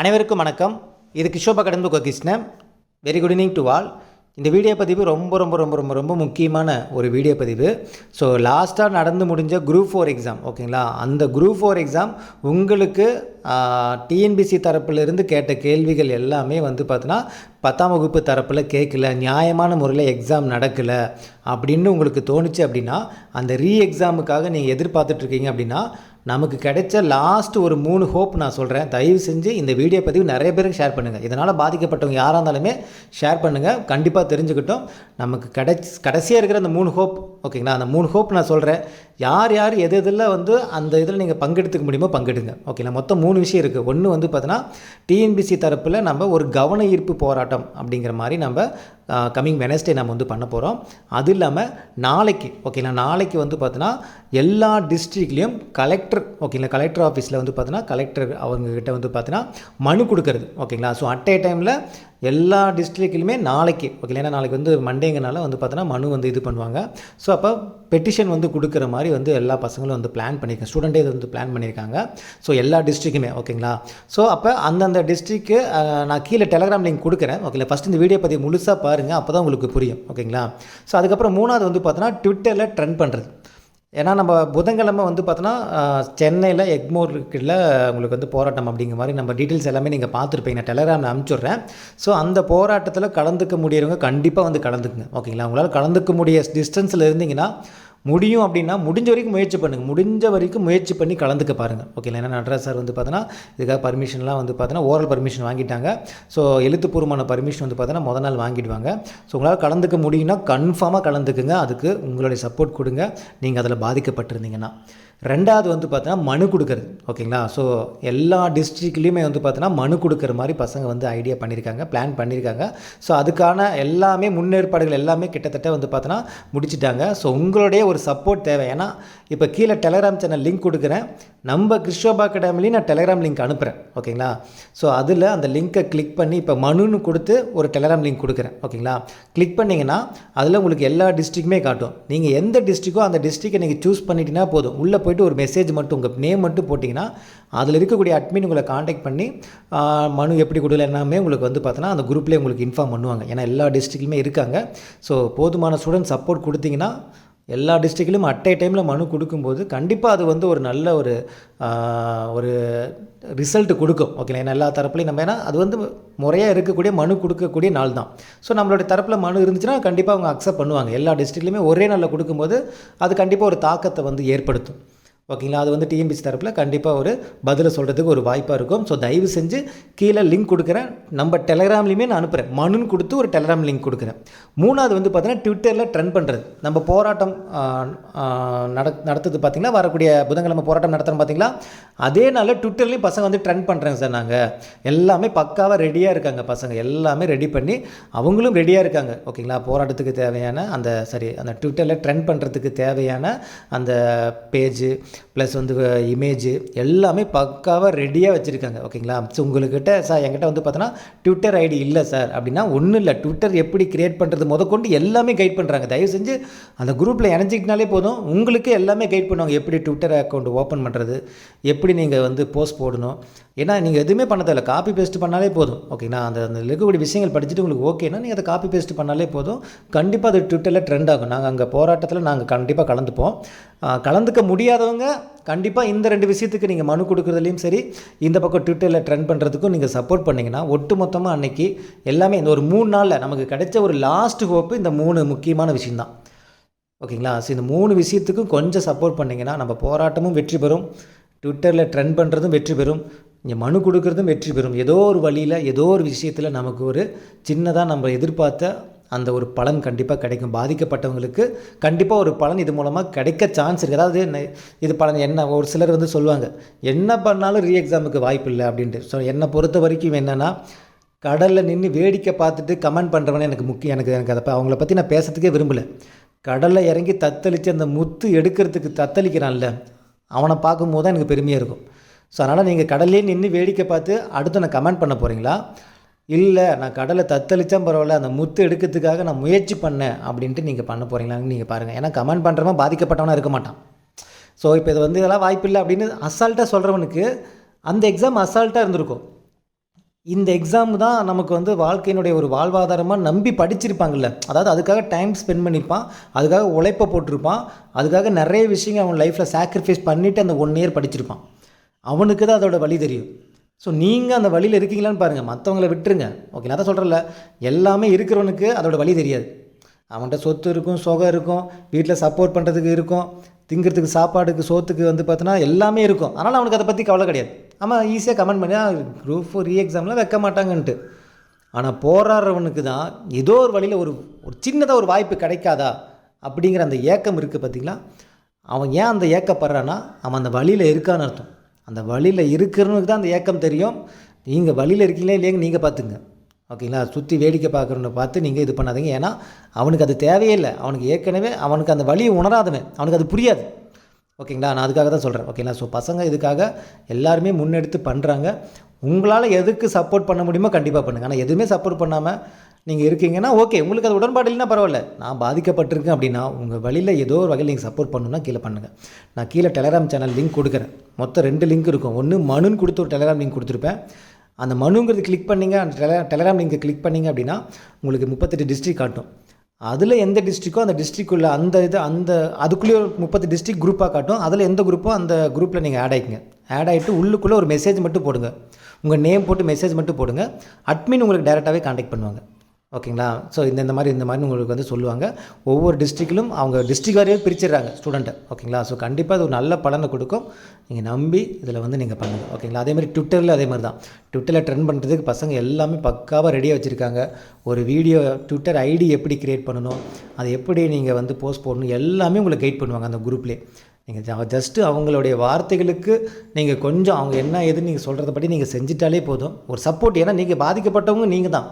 அனைவருக்கும் வணக்கம். இது கிஷோபா கடம்பு Gokrishnan very good evening to all இந்த வீடியோ பதிவு ரொம்ப ரொம்ப ரொம்ப ரொம்ப ரொம்ப முக்கியமான ஒரு வீடியோ பதிவு. ஸோ லாஸ்ட்டாக நடந்து முடிஞ்ச குரூப் ஃபோர் எக்ஸாம் ஓகேங்களா அந்த குரூப் ஃபோர் எக்ஸாம் உங்களுக்கு டிஎன்பிசி தரப்பிலிருந்து கேட்ட கேள்விகள் எல்லாமே வந்து பார்த்தோன்னா பத்தாம் வகுப்பு தரப்பில் கேட்கல நியாயமான முறையில் எக்ஸாம் நடக்கலை அப்படின்னு உங்களுக்கு தோணுச்சு அப்படின்னா அந்த ரீ எக்ஸாமுக்காக நீங்கள் எதிர்பார்த்துட்ருக்கீங்க அப்படின்னா நமக்கு கிடைச்ச லாஸ்ட் ஒரு மூணு ஹோப் நான் சொல்கிறேன் தயவு செஞ்சு இந்த வீடியோ பதிவு நிறைய பேருக்கு ஷேர் பண்ணுங்கள் இதனால் பாதிக்கப்பட்டவங்க யாராக இருந்தாலுமே ஷேர் பண்ணுங்கள் கண்டிப்பாக தெரிஞ்சுக்கிட்டோம். நமக்கு கிடைச்சி கடைசியாக இருக்கிற அந்த மூணு ஹோப் ஓகேங்களா அந்த மூணு ஹோப் நான் சொல்கிறேன் யார் யார் எது எதில் வந்து அந்த இதில் நீங்கள் பங்கெடுத்துக்க முடியுமோ பங்கெடுங்க. ஓகேங்களா மொத்தம் மூணு விஷயம் இருக்குது ஒன்று வந்து பார்த்தீங்கன்னா டிஎன்பிசி தரப்பில் நம்ம ஒரு கவன ஈர்ப்பு போராட்டம் அப்படிங்கிற மாதிரி நம்ம கம்மிங் வெனஸ்டே நம்ம வந்து பண்ண போகிறோம் அது இல்லாமல் நாளைக்கு ஓகேங்களா நாளைக்கு வந்து பார்த்தீங்கன்னா எல்லா டிஸ்ட்ரிக்ட்லேயும் கலெக்டர் ஓகேங்களா கலெக்டர் ஆஃபீஸில் வந்து பார்த்தீங்கன்னா கலெக்டர் அவங்கக்கிட்ட வந்து பார்த்தீங்கன்னா மனு கொடுக்கறது. ஓகேங்களா ஸோ அட் ஏ டைமில் எல்லா டிஸ்ட்ரிக்ட்லையுமே நாளைக்கு ஓகே ஏன்னா நாளைக்கு வந்து மண்டேங்கனால வந்து பார்த்தோன்னா மனு வந்து இது பண்ணுவாங்க. ஸோ அப்போ பெட்டிஷன் வந்து கொடுக்குற மாதிரி வந்து எல்லா பசங்களும் வந்து பிளான் பண்ணியிருக்காங்க ஸ்டூடெண்ட்டே இது வந்து பிளான் பண்ணியிருக்காங்க ஸோ எல்லா டிஸ்ட்ரிக்குமே ஓகேங்களா ஸோ அப்போ அந்தந்த டிஸ்ட்ரிக்கு நான் கீழே டெலகிராம் லிங்க் கொடுக்குறேன் ஓகேங்களா ஃபஸ்ட் இந்த வீடியோ பற்றி முழுசாக பாருங்கள் அப்போ தான் உங்களுக்கு புரியும் ஓகேங்களா ஸோ அதுக்கப்புறம் மூணாவது வந்து பார்த்தோன்னா ட்விட்டரில் ட்ரெண்ட் பண்ணுறது ஏன்னா நம்ம புதன்கிழமை வந்து பார்த்தோன்னா சென்னையில் எக்மோர்ல உங்களுக்கு வந்து போராட்டம் அப்படிங்கிற மாதிரி நம்ம டீட்டெயில்ஸ் எல்லாமே நீங்கள் பார்த்துருப்பீங்க. நான் டெலகிராமில் அனுப்பிச்சுட்றேன். ஸோ அந்த போராட்டத்தில் கலந்துக்க முடியறவங்க கண்டிப்பாக வந்து கலந்துக்குங்க. ஓகேங்களா உங்களால் கலந்துக்க முடிய டிஸ்டன்ஸில் இருந்தீங்கன்னா முடியும் அப்படின்னா முடிஞ்ச வரைக்கும் முயற்சி பண்ணுங்கள் முடிஞ்ச வரைக்கும் முயற்சி பண்ணி கலந்துக்க பாருங்கள் ஓகேங்களா ஏன்னா நடராஜ் சார் வந்து பார்த்தோன்னா இதுக்காக பர்மிஷன்லாம் வந்து பார்த்தோன்னா ஓரல் பர்மிஷன் வாங்கிட்டாங்க. ஸோ எழுத்துப்பூர்வமான பர்மிஷன் வந்து பார்த்தோன்னா முத நாள் வாங்கிடுவாங்க. ஸோ உங்களால் கலந்துக்க முடியும்னா கன்ஃபார்மாக கலந்துக்குங்க. அதுக்கு உங்களுடைய சப்போர்ட் கொடுங்க. நீங்கள் அதில் பாதிக்கப்பட்டிருந்தீங்கன்னா. ரெண்டாவது வந்து பார்த்தோன்னா மனு கொடுக்குறது ஓகேங்களா? ஸோ எல்லா டிஸ்ட்ரிக்ட்லேயுமே வந்து பார்த்தோன்னா மனு கொடுக்குற மாதிரி பசங்க வந்து ஐடியா பண்ணியிருக்காங்க பிளான் பண்ணியிருக்காங்க ஸோ அதுக்கான எல்லாமே முன்னேற்பாடுகள் எல்லாமே கிட்டத்தட்ட வந்து பார்த்தோன்னா முடிச்சிட்டாங்க. ஸோ உங்களுடைய ஒரு சப்போர்ட் தேவை. ஏன்னா இப்போ கீழே டெலகிராம் சேனல் லிங்க் கொடுக்குறேன். நம்ம கிறிஸ்டோபா அகாடமிலையும் நான் டெலகிராம் லிங்க் அனுப்புகிறேன் ஓகேங்களா? ஸோ அதில் அந்த லிங்க்கை கிளிக் பண்ணி இப்போ மனுன்னு கொடுத்து ஒரு டெலகிராம் லிங்க் கொடுக்குறேன் ஓகேங்களா? கிளிக் பண்ணிங்கன்னா அதில் உங்களுக்கு எல்லா டிஸ்ட்ரிக்குமே காட்டும். நீங்கள் எந்த டிஸ்ட்ரிக்கோ அந்த டிஸ்ட்ரிக்கை நீங்கள் சூஸ் பண்ணிட்டீங்கன்னா போதும். உள்ளே போய்ட்டு ஒரு மெசேஜ் மட்டும் உங்கள் நேம் மட்டும் போட்டிங்கன்னா அதில் இருக்கக்கூடிய அட்மின் உங்களை காண்டாக்ட் பண்ணி மனு எப்படி கொடுக்கல எல்லாமே உங்களுக்கு வந்து பார்த்தோன்னா அந்த குரூப்லேயே உங்களுக்கு இன்ஃபார்ம் பண்ணுவாங்க. ஏன்னா எல்லா டிஸ்ட்ரிக்ட்லையுமே இருக்காங்க. ஸோ போதுமான ஸ்டூடெண்ட் சப்போர்ட் கொடுத்தீங்கன்னா எல்லா டிஸ்ட்ரிக்ட்லையும் அட் ஏ டைமில் மனு கொடுக்கும்போது கண்டிப்பாக அது வந்து ஒரு நல்ல ஒரு ஒரு ரிசல்ட் கொடுக்கும். ஓகேங்களா ஏன்னா எல்லா தரப்புலையும் நம்ம ஏன்னா அது வந்து முறையாக இருக்கக்கூடிய மனு கொடுக்கக்கூடிய நாள் தான். ஸோ நம்மளுடைய தரப்பில் மனு இருந்துச்சுன்னா கண்டிப்பாக அவங்க அக்செப்ட் பண்ணுவாங்க. எல்லா டிஸ்ட்ரிக்ட்லையுமே ஒரே நாளில் கொடுக்கும்போது அது கண்டிப்பாக ஒரு தாக்கத்தை வந்து ஏற்படுத்தும். ஓகேங்களா? அது வந்து டிஎம்பிசி தரப்பில் கண்டிப்பாக ஒரு பதிலை சொல்கிறதுக்கு ஒரு வாய்ப்பாக இருக்கும். ஸோ தயவு செஞ்சு கீழே லிங்க் கொடுக்குறேன். நம்ம டெலகிராம்லேயுமே நான் அனுப்புகிறேன் மனுன்னு கொடுத்து ஒரு டெலகிராம் லிங்க் கொடுக்குறேன். மூணாவது வந்து பார்த்தீங்கன்னா ட்விட்டரில் ட்ரெண்ட் பண்ணுறது நம்ம போராட்டம் நட நடத்துறது பார்த்திங்கன்னா வரக்கூடிய புதன்கிழமை போராட்டம் நடத்துகிறோம் பார்த்தீங்களா அதே நாளில் ட்விட்டர்லேயும் பசங்க வந்து ட்ரெண்ட் பண்ணுறாங்க சார் நாங்கள் எல்லாமே பக்காவாக ரெடியாக இருக்காங்க பசங்க. எல்லாமே ரெடி பண்ணி அவங்களும் ரெடியாக இருக்காங்க. ஓகேங்களா? போராட்டத்துக்கு தேவையான அந்த சரி அந்த ட்விட்டரில் ட்ரெண்ட் பண்ணுறதுக்கு தேவையான அந்த பேஜு ப்ளஸ் வந்து இமேஜு எல்லாமே பக்காவாக ரெடியாக வச்சுருக்காங்க. ஓகேங்களா ஸோ உங்கள்கிட்ட சார் என்கிட்ட வந்து பார்த்தோன்னா ட்விட்டர் ஐடி இல்லை சார் அப்படின்னா ஒன்றும் இல்லை. ட்விட்டர் எப்படி க்ரியேட் பண்ணுறது முதற்கொண்டு எல்லாமே கைட் பண்ணுறாங்க தயவு செஞ்சு அந்த குரூப்பில் இணைஞ்சிக்கினாலே போதும். உங்களுக்கு எல்லாமே கைட் பண்ணுவாங்க. எப்படி ட்விட்டர் அக்கௌண்ட் ஓப்பன் பண்ணுறது எப்படி நீங்கள் வந்து போஸ்ட் போடணும்? ஏன்னா நீங்கள் எதுவுமே பண்ண தேவையில்ல காப்பி பேஸ்ட் பண்ணாலே போதும். ஓகேங்களா அந்த அந்த இருக்கக்கூடிய விஷயங்கள் படிச்சுட்டு உங்களுக்கு ஓகேனா நீங்கள் அதை காப்பி பேஸ்ட் பண்ணாலே போதும். கண்டிப்பாக அது ட்விட்டரில் ட்ரெண்ட் ஆகும். நாங்கள் அங்கே போராட்டத்தில் நாங்கள் கண்டிப்பாக கலந்துப்போம். கலந்துக்க முடியாதவங்க கண்டிப்பாக இந்த ரெண்டு விஷயத்துக்கு நீங்கள் மனு கொடுக்குறதுலையும் சரி இந்த பக்கம் ட்விட்டரில் ட்ரெண்ட் பண்ணுறதுக்கும் நீங்கள் சப்போர்ட் பண்ணிங்கன்னா ஒட்டு மொத்தமாக அன்றைக்கி எல்லாமே இந்த ஒரு மூணு நாளில் நமக்கு கிடைச்ச ஒரு லாஸ்ட் ஹோப்பு இந்த மூணு முக்கியமான விஷயந்தான் ஓகேங்களா ஸோ இந்த மூணு விஷயத்துக்கும் கொஞ்சம் சப்போர்ட் பண்ணிங்கன்னா நம்ம போராட்டமும் வெற்றி பெறும். ட்விட்டரில் ட்ரெண்ட் பண்ணுறதும் வெற்றி பெறும். இங்கே மனு கொடுக்குறதும் வெற்றி பெறும். ஏதோ ஒரு வழியில் ஏதோ ஒரு விஷயத்தில் நமக்கு ஒரு சின்னதாக நம்ம எதிர்பார்த்த அந்த ஒரு பலன் கண்டிப்பாக கிடைக்கும். பாதிக்கப்பட்டவங்களுக்கு கண்டிப்பாக ஒரு பலன் இது மூலமாக கிடைக்க சான்ஸ் இருக்குது அதாவது என்ன இது பலன் என்ன? ஒரு சிலர் வந்து சொல்லுவாங்க என்ன பண்ணாலும் ரீ எக்ஸாமுக்கு வாய்ப்பு இல்லை அப்படின்ட்டு. ஸோ என்னை பொறுத்த வரைக்கும் என்னென்னா கடலில் நின்று வேடிக்கை பார்த்துட்டு கமெண்ட் பண்ணுறவனே எனக்கு முக்கியம். எனக்கு எனக்கு அதை அவங்கள பற்றி நான் பேசுறதுக்கே விரும்பலை. கடலில் இறங்கி தத்தளித்து அந்த முத்து எடுக்கிறதுக்கு தத்தளிக்கிறான்ல அவனை பார்க்கும்போது தான் எனக்கு பெருமையாக இருக்கும். ஸோ அதனால் நீங்கள் கடல்லே நின்று வேடிக்கை பார்த்து அடுத்து நான் கமெண்ட் பண்ண போகிறீங்களா இல்லை நான் கடலை தத்தளித்தா பரவாயில்ல அந்த முத்து எடுக்கிறதுக்காக நான் முயற்சி பண்ணேன் அப்படின்ட்டு நீங்கள் பண்ண போகிறீங்களான்னு நீங்கள் பாருங்கள் ஏன்னா கமெண்ட் பண்ணுறவன் பாதிக்கப்பட்டவனாக இருக்க மாட்டான். ஸோ இப்போ இது வந்து இதெல்லாம் வாய்ப்பில்லை அப்படின்னு அசால்ட்டாக சொல்கிறவனுக்கு அந்த எக்ஸாம் அசால்ட்டாக இருந்திருக்கும். இந்த எக்ஸாம் தான் நமக்கு வந்து வாழ்க்கையினுடைய ஒரு வாழ்வாதாரமாக நம்பி படிச்சிருப்பாங்கல்ல. அதாவது அதுக்காக டைம் ஸ்பெண்ட் பண்ணியிருப்பான் அதுக்காக உழைப்பை போட்டிருப்பான் அதுக்காக நிறைய விஷயங்கள் அவன் லைஃப்பில் சாக்ரிஃபைஸ் பண்ணிவிட்டு அந்த ஒன் இயர் படிச்சிருப்பான். அவனுக்கு தான் அதோட வழி தெரியும். ஸோ நீங்கள் அந்த வழியில் இருக்கீங்களான்னு பாருங்கள் மற்றவங்கள விட்டுருங்க. ஓகே நான் தான் சொல்கிறேன்ல எல்லாமே இருக்கிறவனுக்கு அதோட வழி தெரியாது. அவன்கிட்ட சொத்து இருக்கும் சுகம் இருக்கும் வீட்டில் சப்போர்ட் பண்ணுறதுக்கு இருக்கும் திங்கிறதுக்கு சாப்பாடுக்கு சோத்துக்கு வந்து பார்த்தோன்னா எல்லாமே இருக்கும். அதனால் அவனுக்கு அதை பற்றி கவலை கிடையாது. ஆமாம் ஈஸியாக கமெண்ட் பண்ணி குரூப் ஃபோர் ரீ எக்ஸாம்லாம் வைக்க மாட்டாங்கன்ட்டு ஆனால் போராடுறவனுக்கு தான் ஏதோ ஒரு வழியில் ஒரு ஒரு சின்னதாக ஒரு வாய்ப்பு கிடைக்காதா அப்படிங்கிற அந்த ஏக்கம் இருக்குது பார்த்திங்களா அவன் ஏன் அந்த ஏக்கப்படுறான்னா அவன் அந்த வழியில் இருக்கான்னு அர்த்தம். அந்த வழியில் இருக்கிறவனுக்கு தான் அந்த ஏக்கம் தெரியும். நீங்கள் வழியில் இருக்கீங்களா இல்லையாங்க நீங்கள் பார்த்துங்க. ஓகேங்களா? சுற்றி வேடிக்கை பார்க்குறவனை பார்த்து நீங்கள் இது பண்ணாதீங்க. ஏன்னா அவனுக்கு அது தேவையே இல்லை. அவனுக்கு ஏற்கனவே அவனுக்கு அந்த வழியை உணராதவன். அவனுக்கு அது புரியாது. ஓகேங்களா? நான் அதுக்காக தான் சொல்கிறேன் ஓகேங்களா? ஸோ பசங்க இதுக்காக எல்லாருமே முன்னெடுத்து பண்ணுறாங்க உங்களால் எதுக்கு சப்போர்ட் பண்ண முடியுமோ கண்டிப்பாக பண்ணுங்கள் ஆனால் எதுவுமே சப்போர்ட் பண்ணாமல் நீங்கள் இருக்கீங்கன்னா ஓகே உங்களுக்கு அது உடன்பாடு இல்லைன்னா பரவாயில்ல. நான் பாதிக்கப்பட்டிருக்கேன் அப்படின்னா உங்கள் வழியில் ஏதோ ஒரு வகையில் நீங்கள் சப்போர்ட் பண்ணணும்னா கீழே பண்ணுங்கள் நான் கீழே டெலகிராம் சேனல் லிங்க் கொடுக்குறேன். மொத்தம் ரெண்டு லிங்க் இருக்கும். ஒன்று மனுன்னு கொடுத்து ஒரு டெலகிராம் லிங்க் கொடுத்துருப்பேன். அந்த மனுங்கிறது கிளிக் பண்ணிங்க அந்த டெல டெலகிராம் லிங்க்கை கிளிக் பண்ணிங்க அப்படின்னா உங்களுக்கு முப்பத்தெட்டு டிஸ்ட்ரிக் காட்டும். அதில் எந்த டிஸ்ட்ரிக்கோ அந்த டிஸ்ட்ரிக்குள்ளே அந்த இது அந்த அதுக்குள்ளேயே ஒரு முப்பத்து டிஸ்ட்ரிக் குரூப்பாக காட்டும். அதில் எந்த குரூப்போ அந்த குரூப்பில் நீங்கள் ஆட் ஆகிக்குங்க ஆட் ஆகிட்டு உள்ளுக்குள்ளே ஒரு மெசேஜ் மட்டும் போடுங்க. உங்கள் நேம் போட்டு மெசேஜ் மட்டும் போடுங்க. அட்மின் உங்களுக்கு டேரெக்டாகவே காண்டாக்ட் பண்ணுவாங்க. ஓகேங்களா? ஸோ இந்த இந்த மாதிரி இந்த மாதிரி உங்களுக்கு வந்து சொல்லுவாங்க. ஒவ்வொரு டிஸ்ட்ரிக்டிலும் அவங்க டிஸ்ட்ரிக் வாரியாக பிரிச்சிடுறாங்க ஸ்டூடெண்ட்டை ஓகேங்களா? ஸோ கண்டிப்பாக அது ஒரு நல்ல பலனை கொடுக்கும். நீங்கள் நம்பி இதில் வந்து நீங்கள் பண்ணுங்கள் ஓகேங்களா? அதே மாதிரி ட்விட்டரில் அதே மாதிரி தான். ட்விட்டரில் ட்ரெண்ட் பண்ணுறதுக்கு பசங்க எல்லாமே பக்காவாக ரெடியாக வச்சுருக்காங்க. ஒரு வீடியோ ட்விட்டர் ஐடி எப்படி க்ரியேட் பண்ணணும் அதை எப்படி நீங்கள் வந்து போஸ்ட் போடணும் எல்லாமே உங்களுக்கு கைட் பண்ணுவாங்க அந்த குரூப்லேயே நீங்கள் ஜஸ்ட்டு அவங்களுடைய வார்த்தைகளுக்கு நீங்கள் கொஞ்சம் அவங்க என்ன ஏதுன்னு நீங்கள் சொல்கிறத படி நீங்கள் செஞ்சிட்டாலே போதும். ஒரு சப்போர்ட் ஏன்னா நீங்கள் பாதிக்கப்பட்டவங்க நீங்கள் தான்.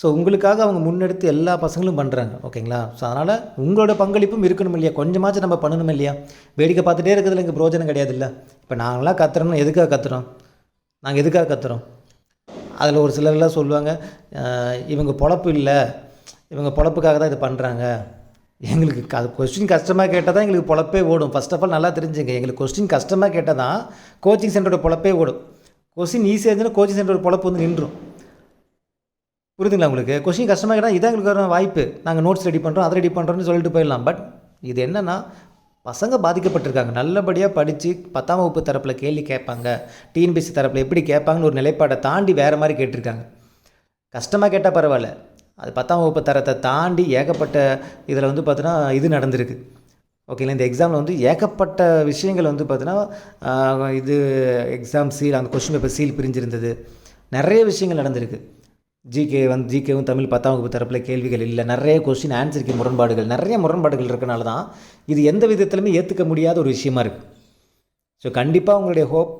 ஸோ உங்களுக்காக அவங்க முன்னெடுத்து எல்லா பசங்களும் பண்ணுறாங்க ஓகேங்களா? ஸோ அதனால் உங்களோட பங்களிப்பும் இருக்கணும் இல்லையா? கொஞ்சமாச்சும் நம்ம பண்ணணும் இல்லையா? வேடிக்கை பார்த்துட்டே இருக்கிறதுல இங்கே பிரோஜனம் கிடையாது இல்லை இப்போ நாங்களாம் கத்துறோம்னா எதுக்காக கத்துறோம்? நாங்கள் எதுக்காக கத்துறோம்? அதில் ஒரு சிலர்லாம் சொல்லுவாங்க இவங்க பொழப்பு இல்லை. இவங்க பொழப்புக்காக தான் இது பண்ணுறாங்க எங்களுக்கு க கொஸ்டின் கஷ்டமாக கேட்டால் தான் எங்களுக்கு பொழப்பே ஓடும். ஃபஸ்ட் ஆஃப் ஆல் நல்லா தெரிஞ்சுங்க. எங்களுக்கு கொஸ்டின் கஷ்டமாக கேட்டால் தான் கோச்சிங் சென்டரோட பொழப்பே ஓடும். கொஸ்டின் ஈஸியாக இருந்துச்சுன்னா கோச்சிங் சென்டரோட பொழப்பு வந்து நின்றும். புரியுதுங்களா உங்களுக்கு? கொஸ்டின் கஷ்டமாக கேட்டால் இதான் எங்களுக்கு ஒரு வாய்ப்பு. நாங்கள் நோட்ஸ் ரெடி பண்ணுறோம் அதை ரெடி பண்ணுறோம்னு சொல்லிட்டு போயிடலாம். பட் இது என்னென்னா பசங்க பாதிக்கப்பட்டிருக்காங்க. நல்லபடியாக படித்து பத்தாம் வகுப்பு தரப்பில் கேள்வி கேட்பாங்க. டிஎன்பிசி தரப்பில் எப்படி கேட்பாங்கன்னு ஒரு நிலைப்பாடை தாண்டி வேறு மாதிரி கேட்டிருக்காங்க. கஷ்டமாக கேட்டால் பரவாயில்ல. அது பத்தாம் வகுப்பு தரத்தை தாண்டி ஏகப்பட்ட இதில் வந்து பார்த்தீங்கன்னா இது நடந்திருக்கு. ஓகேங்களா இந்த எக்ஸாமில் வந்து ஏகப்பட்ட விஷயங்கள் வந்து பார்த்தீங்கன்னா இது எக்ஸாம் சீல் அந்த கொஸ்டின் பேப்பர் சீல் பிரிஞ்சிருந்தது. நிறைய விஷயங்கள் நடந்திருக்கு. ஜிகே வந்து ஜிகேவும் தமிழ் பத்தாம் வகுப்பு தரப்பில் கேள்விகள் இல்லை. நிறைய கொஸ்டின் ஆன்சருக்கு முரண்பாடுகள். நிறைய முரண்பாடுகள் இருக்கனால தான் இது எந்த விதத்துலையுமே ஏற்றுக்க முடியாத ஒரு விஷயமா இருக்குது ஸோ கண்டிப்பாக உங்களுடைய ஹோப்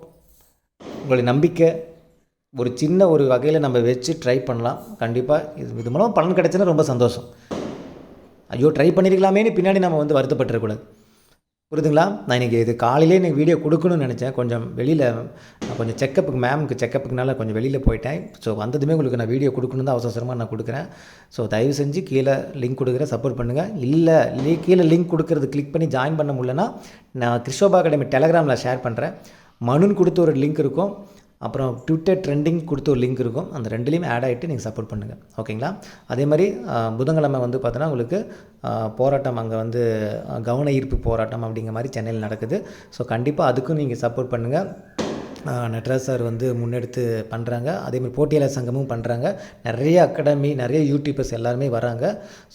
உங்களுடைய நம்பிக்கை ஒரு சின்ன ஒரு வகையில் நம்ம வச்சு ட்ரை பண்ணலாம். கண்டிப்பாக இது இது மூலமாக பலன் கிடைச்சுன்னா ரொம்ப சந்தோஷம். ஐயோ ட்ரை பண்ணியிருக்கலாமேனு பின்னாடி நம்ம வந்து வருத்தப்பட்டுறக்கூடாது புரியுதுங்களா நான் இன்றைக்கி இது காலையிலே எனக்கு வீடியோ கொடுக்கணும்னு நினச்சேன். கொஞ்சம் வெளியில் கொஞ்சம் செக்கப்புக்கு மேமுக்கு செக்கப்புக்குனால கொஞ்சம் வெளியில் போயிட்டேன். ஸோ வந்ததுமே உங்களுக்கு நான் வீடியோ கொடுக்கணும் தான் அவசரமாக நான் கொடுக்குறேன். ஸோ தயவு செஞ்சு கீழே லிங்க் கொடுக்குறேன் சப்போர்ட் பண்ணுங்கள் இல்லை லீ கீழே லிங்க் கொடுக்குறது கிளிக் பண்ணி ஜாயின் பண்ண முடியலன்னா நான் கிறிஸ்டோபா அகாடமி டெலகிராமில் ஷேர் பண்ணுறேன் மனுன்னு கொடுத்து ஒரு லிங்க் இருக்கும். அப்புறம் ட்விட்டர் ட்ரெண்டிங் கொடுத்து ஒரு லிங்க் இருக்கும். அந்த ரெண்டுலேயுமே ஆட் ஆகிட்டு நீங்கள் சப்போர்ட் பண்ணுங்கள் ஓகேங்களா அதே மாதிரி புதன்கிழமை வந்து பார்த்தோன்னா உங்களுக்கு போராட்டம் அங்கே வந்து கவன ஈர்ப்பு போராட்டம் அப்படிங்கிற மாதிரி சென்னையில் நடக்குது. ஸோ கண்டிப்பாக அதுக்கும் நீங்கள் சப்போர்ட் பண்ணுங்கள் நட்ராஜ் சார் வந்து முன்னெடுத்து பண்ணுறாங்க அதேமாதிரி போட்டியாளர் சங்கமும் பண்ணுறாங்க நிறைய அகாடமி நிறைய யூடியூபர்ஸ் எல்லாருமே வராங்க.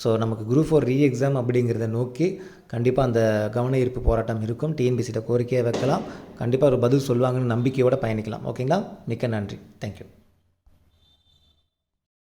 ஸோ நமக்கு குரூப் ஃபோர் ரீ எக்ஸாம் அப்படிங்கிறத நோக்கி கண்டிப்பாக அந்த கவன ஈர்ப்பு போராட்டம் இருக்கும். டிஎன்பிசிட்ட கோரிக்கையை வைக்கலாம். கண்டிப்பாக ஒரு பதில் சொல்லுவாங்கன்னு நம்பிக்கையோடு பயணிக்கலாம். ஓகேங்களா மிக்க நன்றி. தேங்க்யூ